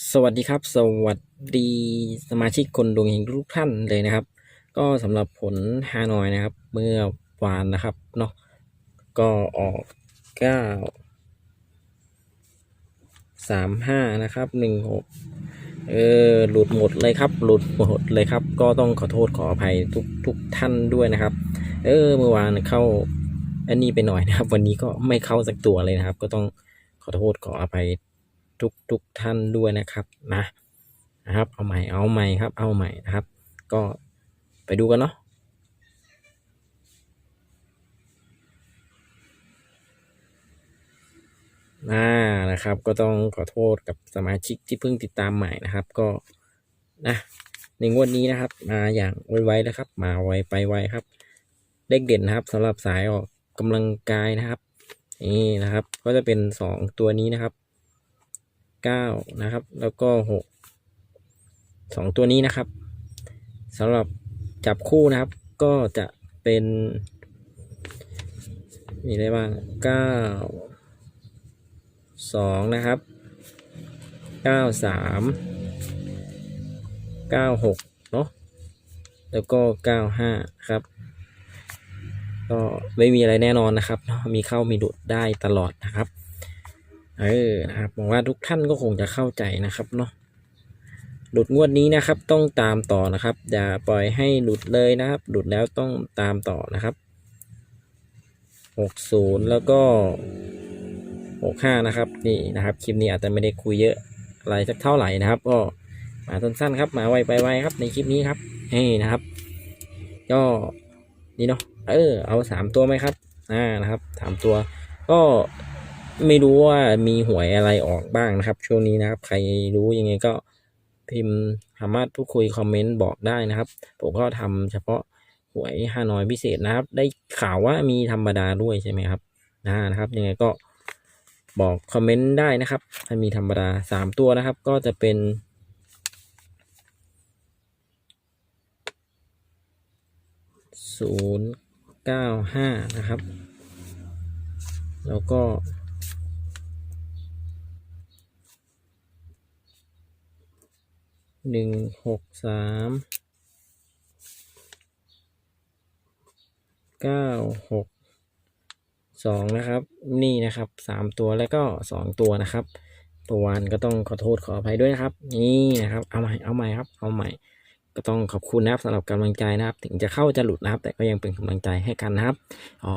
สวัสดีครับ สวัสดีสมาชิกคนดวงเฮงทุกท่านเลยนะครับ ก็สำหรับผลฮานอยนะครับ เมื่อวานนะครับเนาะก็ออกเก้าสามห้านะครับหนึ่งหกเออหลุดหมดเลยครับ หลุดหมดเลยครับ ก็ต้องขอโทษขออภัยทุกทุกท่านด้วยนะครับ เออเมื่อวานเข้าอันนี้ไปหน่อยนะครับ วันนี้ก็ไม่เข้าสักตัวเลยนะครับ ก็ต้องขอโทษขออภัย ทุกทุกท่านด้วยนะครับนะนะครับ เอาใหม่เอาใหม่ครับ เอาใหม่นะครับ ก็ไปดูกันเนาะอ่านะครับ ก็ต้องขอโทษกับสมาชิกที่เพิ่งติดตามใหม่นะครับ ก็นะในงวดนี้นะครับ มาอย่างไวๆนะครับ มาไวไปไวครับเลขเด่นนะครับสำหรับสายออกกำลังกายนะครับ นี่นะครับ ก็จะเป็นสองตัวนี้นะครับ เก้านะครับ แล้วก็หกสองตัวนี้นะครับสำหรับจับคู่นะครับ ก็จะเป็น มีอะไรบ้างเก้าสองนะครับเก้าสามเก้าหกเนาะแล้วก็เก้าห้าครับ ก็ไม่มีอะไรแน่นอนนะครับ มีเข้ามีดุดได้ตลอดนะครับ เออนะครับหวังว่าทุกท่านก็คงจะเข้าใจนะครับเนาะหลุดงวดนี้นะครับ ต้องตามต่อนะครับ อย่าปล่อยให้หลุดเลยนะครับ หลุดแล้วต้องตามต่อนะครับหกศูนย์แล้วก็หกห้านะครับ นี่นะครับคลิปนี้อาจจะไม่ได้คุยเยอะอะไรสักเท่าไหร่นะครับ ก็มาสั้นๆครับ มาไวไปไวครับ ในคลิปนี้ครับนี่นะครับ ก็นี่เนาะเออ เอาสามตัวไหมครับอ่านะครับสามตัว ก็ ไม่รู้ว่ามีหวยอะไรออกบ้างนะครับ ช่วงนี้นะครับ ใครรู้ยังไงก็พิมพ์สามารถพูดคุยคอมเมนต์บอกได้นะครับ ผมก็ทำเฉพาะหวยฮานอยพิเศษนะครับ ได้ข่าวว่ามีธรรมดาด้วยใช่ไหมครับนะนะครับ ยังไงก็บอกคอมเมนต์ได้นะครับ ถ้ามีธรรมดาสามตัวนะครับ ก็จะเป็นศูนย์เก้าห้านะครับ แล้วก็ หนึ่งหกสามเก้าหกสองนะครับ นี่นะครับสามตัวแล้วก็สองตัวนะครับ ตัววันก็ต้องขอโทษขออภัยด้วยนะครับ นี่นะครับ เอาใหม่เอาใหม่ครับ เอาใหม่ ก็ต้องขอบคุณนะครับสำหรับกำลังใจนะครับ ถึงจะเข้าจะหลุดนะครับ แต่ก็ยังเป็นกำลังใจให้กันนะครับอ๋อ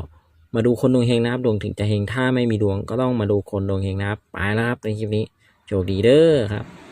มาดูคนดวงเฮงนะครับ ดวงถึงจะเฮงถ้าไม่มีดวงก็ต้องมาดูคนดวงเฮงนะครับ ไปนะครับในคลิปนี้โชคดีเด้อครับ